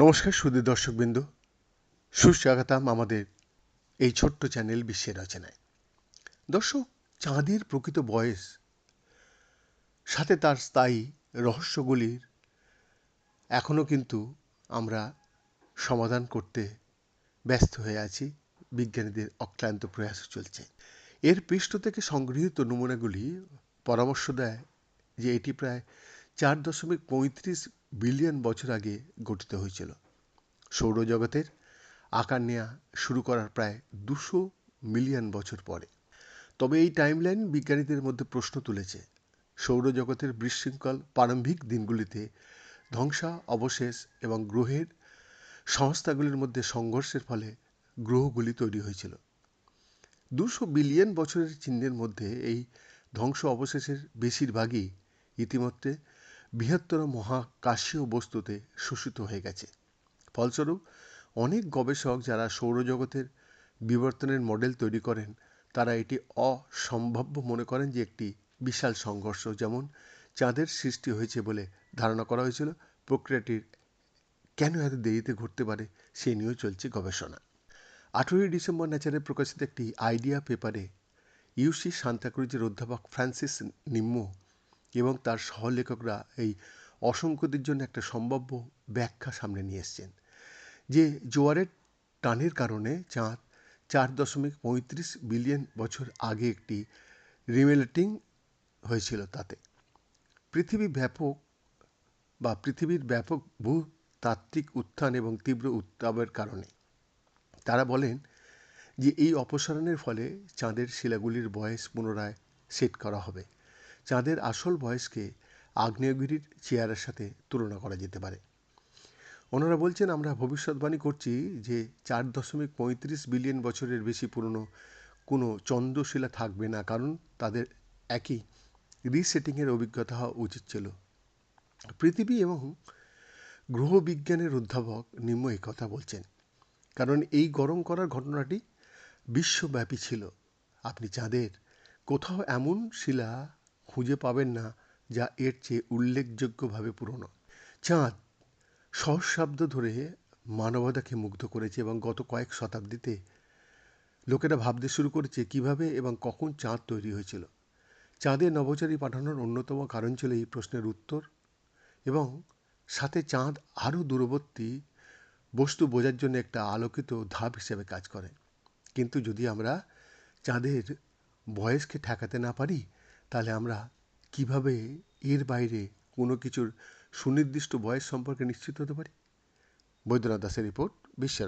নমস্কার সুদী দর্শকবৃন্দ। সুস্বাগতম আমাদের এই ছোট্ট চ্যানেল বিশ্বের রচনায়। দর্শক, চাঁদের প্রকৃত বয়স, সাথে তার স্থায়ী রহস্যগুলির এখনও কিন্তু আমরা সমাধান করতে ব্যস্ত হয়ে আছি। বিজ্ঞানীদের অক্লান্ত প্রয়াস চলছে। এর পৃষ্ঠ থেকে সংগৃহীত নমুনাগুলি পরামর্শ দেয় যে এটি প্রায় চার দশমিক পঁয়ত্রিশ বিলিয়ন বছর আগে গঠিত হয়েছিল। সৌরজগতের আকার নেওয়া শুরু করার প্রায় দুশো মিলিয়ন বছর পরে। তবে এই টাইমলাইন বিজ্ঞানীদের মধ্যে প্রশ্ন তুলেছে, সৌরজগতের বিশৃঙ্খল প্রারম্ভিক দিনগুলিতে ধ্বংসা, অবশেষ এবং গ্রহের সংস্থাগুলির মধ্যে সংঘর্ষের ফলে গ্রহগুলি তৈরি হয়েছিল। দুশো বিলিয়ন বছরের চিহ্নের মধ্যে এই ধ্বংস, অবশেষের বেশিরভাগই ইতিমধ্যে বৃহত্তর মহাকাশীয় বস্তুতে শোষিত হয়ে গেছে। ফলস্বরূপ, অনেক গবেষক যারা সৌরজগতের বিবর্তনের মডেল তৈরি করেন, তারা এটি অসম্ভাব্য মনে করেন যে একটি বিশাল সংঘর্ষ, যেমন চাঁদের সৃষ্টি হয়েছে বলে ধারণা করা হয়েছিল। প্রক্রিয়াটির কেন এত দেরিতে ঘটতে পারে সে নিয়েও চলছে গবেষণা। আঠেরোই ডিসেম্বর ন্যাচারে প্রকাশিত একটি আইডিয়া পেপারে ইউসি সান্তাক্রুজের অধ্যাপক ফ্রান্সিস নিম্ম এবং তার সহলেখকরা এই অসংখ্যদের জন্য একটা সম্ভাব্য ব্যাখ্যা সামনে নিয়ে এসছেন যে জোয়ারের টানের কারণে চাঁদ চার দশমিক পঁয়ত্রিশ বিলিয়ন বছর আগে একটি রিমেলেটিং হয়েছিল তাতে। পৃথিবী ব্যাপক বা পৃথিবীর ব্যাপক ভূতাত্ত্বিক উত্থান এবং তীব্র উত্তাপের কারণে তারা বলেন যে এই অপসারণের ফলে চাঁদের শিলাগুলির বয়স পুনরায় সেট করা হবে। চাঁদের আসল বয়সকে আগ্নেয়গিরির চেয়ারের সাথে তুলনা করা যেতে পারে। ওনারা বলছেন, আমরা ভবিষ্যৎবাণী করছি যে চার দশমিক পঁয়ত্রিশ বিলিয়ন বছরের বেশি পুরনো কোনো চন্দ্রশিলা থাকবে না, কারণ তাদের একই রিসেটিংয়ের অভিজ্ঞতা হওয়া উচিত ছিল। পৃথিবী এবং গ্রহবিজ্ঞানের অধ্যাপক নিম্ন এই কথা বলছেন, কারণ এই গরম করার ঘটনাটি বিশ্বব্যাপী ছিল। আপনি চাঁদের কোথাও এমন শিলা খুঁজে পাবেন না, যা এর চেয়ে উল্লেখযোগ্যভাবে পুরনো। চাঁদ সহস্রাব্দ ধরে মানবতাকে মুগ্ধ করেছে এবং গত কয়েক শতাব্দীতে লোকেরা ভাবতে শুরু করেছে কীভাবে এবং কখন চাঁদ তৈরি হয়েছিল। চাঁদে নভোচারী পাঠানোর অন্যতম কারণ ছিল এই প্রশ্নের উত্তর এবং সাথে চাঁদ আরও দূরবর্তী বস্তু বোঝার জন্য একটা আলোকিত ধাপ হিসেবে কাজ করে। কিন্তু যদি আমরা চাঁদের বয়সকে ঠেকাতে না পারি তাহলে আমরা কীভাবে এর বাইরে কোনো কিছুর সুনির্দিষ্ট বয়স সম্পর্কে নিশ্চিত হতে পারি? বৈদ্যনাথ দাসের রিপোর্ট বিশ্ব